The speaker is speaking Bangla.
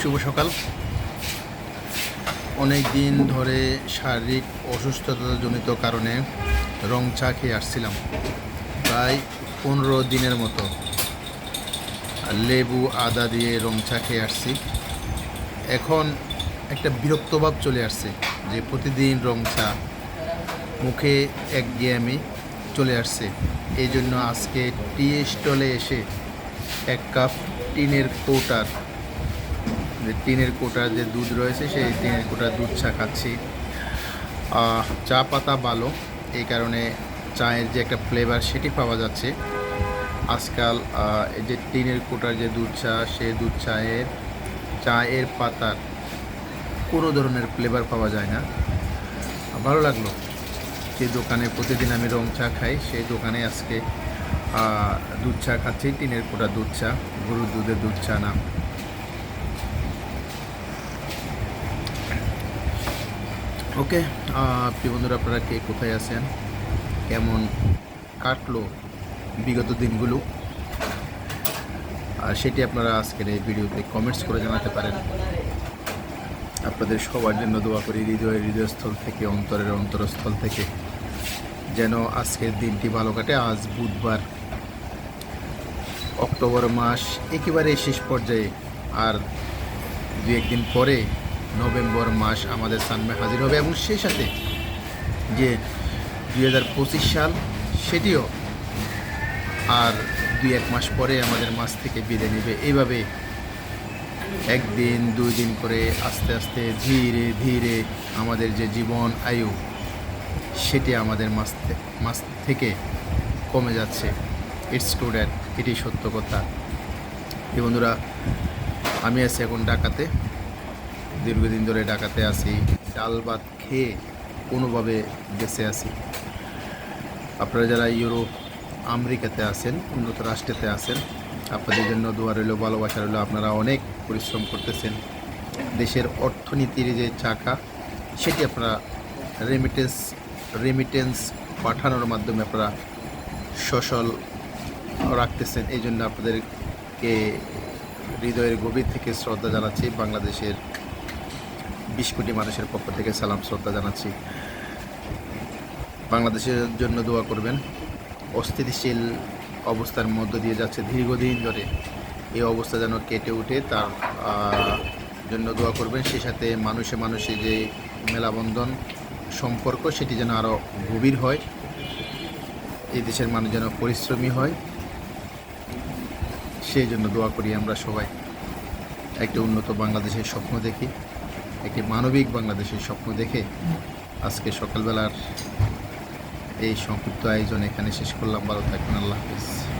শুভ সকাল। অনেক দিন ধরে শারীরিক অসুস্থতাজনিত কারণে রং চা খেয়ে আসছিলাম। প্রায় পনেরো দিনের মতো লেবু, আদা দিয়ে রং চা খেয়ে আসছি। এখন একটা বিরক্তভাব চলে আসছে যে প্রতিদিন রং চা মুখে এক আমি চলে আসছে। এই জন্য আজকে টি স্টলে এসে এক কাপ টিনের কোটার, যে টিনের কোটার যে দুধ রয়েছে, সেই টিনের কোটার দুধ চা খাচ্ছি। চা পাতা ভালো, এই কারণে চায়ের যে একটা ফ্লেভার সেটি পাওয়া যাচ্ছে। আজকাল এই যে টিনের কোটার যে দুধ চা, সে দুধ চায়ের চায়ের পাতার কোনো ধরনের ফ্লেভার পাওয়া যায় না। ভালো লাগল। যে দোকানে প্রতিদিন আমি রং চা খাই। সেই দোকানে আজকে দুধ চা খাচ্ছি, টিনের কোটা দুধ চা, গরুর দুধের দুধ চা না। ওকে প্রিয় বন্ধুরা, আপনারা কে কোথায় আছেন? কেমন কাটলো বিগত দিনগুলো? আর সেটি আপনারা আজকের এই ভিডিওতে কমেন্টস করে জানাতে পারেন। আপনাদের সবার জন্য দোয়া করি হৃদয়ের হৃদয়স্থল থেকে, অন্তরের অন্তরস্থল থেকে। যেন আজকের দিনটি ভালো কাটে, আজ বুধবার। অক্টোবর মাস একেবারে শেষ পর্যায়ে। আর দু একদিন পরে নভেম্বর মাস আমাদের সামনে হাজির হবে। এবং সেই সাথে যে দুই হাজার পঁচিশ সাল, সেটিও আর দুই এক মাস পরে আমাদের মাস থেকে বিদায় নেবে। এইভাবে একদিন, দুই দিন করে আস্তে আস্তে ধীরে ধীরে আমাদের যে জীবন, আয়ু সেটি আমাদের থে- মাস থেকে কমে যাচ্ছে। ইটস টু ড্যাট এটি সত্য কথা। এই বন্ধুরা, আমি আছি এখন ডাকাতে দীর্ঘদিন ধরে ডাকাতে আছি। চাল ভাত খেয়ে কোনোভাবে বেঁচে আছি। আপনারা যারা ইউরোপ, আমেরিকাতে আছেন, উন্নত রাষ্ট্রেতে আছেন, আপনাদের জন্য দোয়া রইল, ভালোবাসা রইল। আপনারা অনেক পরিশ্রম করতেছেন। দেশের অর্থনীতির যে চাকা, সেটি আপনারা রেমিটেন্স রেমিটেন্স পাঠানোর মাধ্যমে আপনারা সচল রাখতেছেন। এই জন্য আপনাদেরকে হৃদয়ের গভীর থেকে শ্রদ্ধা জানাচ্ছি, বাংলাদেশের বিশ কোটি মানুষের পক্ষ থেকে সালাম, শ্রদ্ধা জানাচ্ছি। বাংলাদেশের জন্য দোয়া করবেন। অস্থিতিশীল অবস্থার মধ্য দিয়ে যাচ্ছে। দীর্ঘদিন ধরে এই অবস্থা যেন কেটে উঠে, তার জন্য দোয়া করবেন। সেই সাথে মানুষে মানুষে যে মেলাবন্ধন সম্পর্ক, সেটি যেন আরও গভীর হয়। এই দেশের মানুষ যেন পরিশ্রমী হয়। সেই জন্য দোয়া করি আমরা সবাই। একটি উন্নত বাংলাদেশের স্বপ্ন দেখি, একটি মানবিক বাংলাদেশের স্বপ্ন দেখে আজকে সকালবেলার এই সংক্ষিপ্ত আয়োজন এখানে শেষ করলাম। ভালো থাকবেন, আল্লাহ হাফিজ।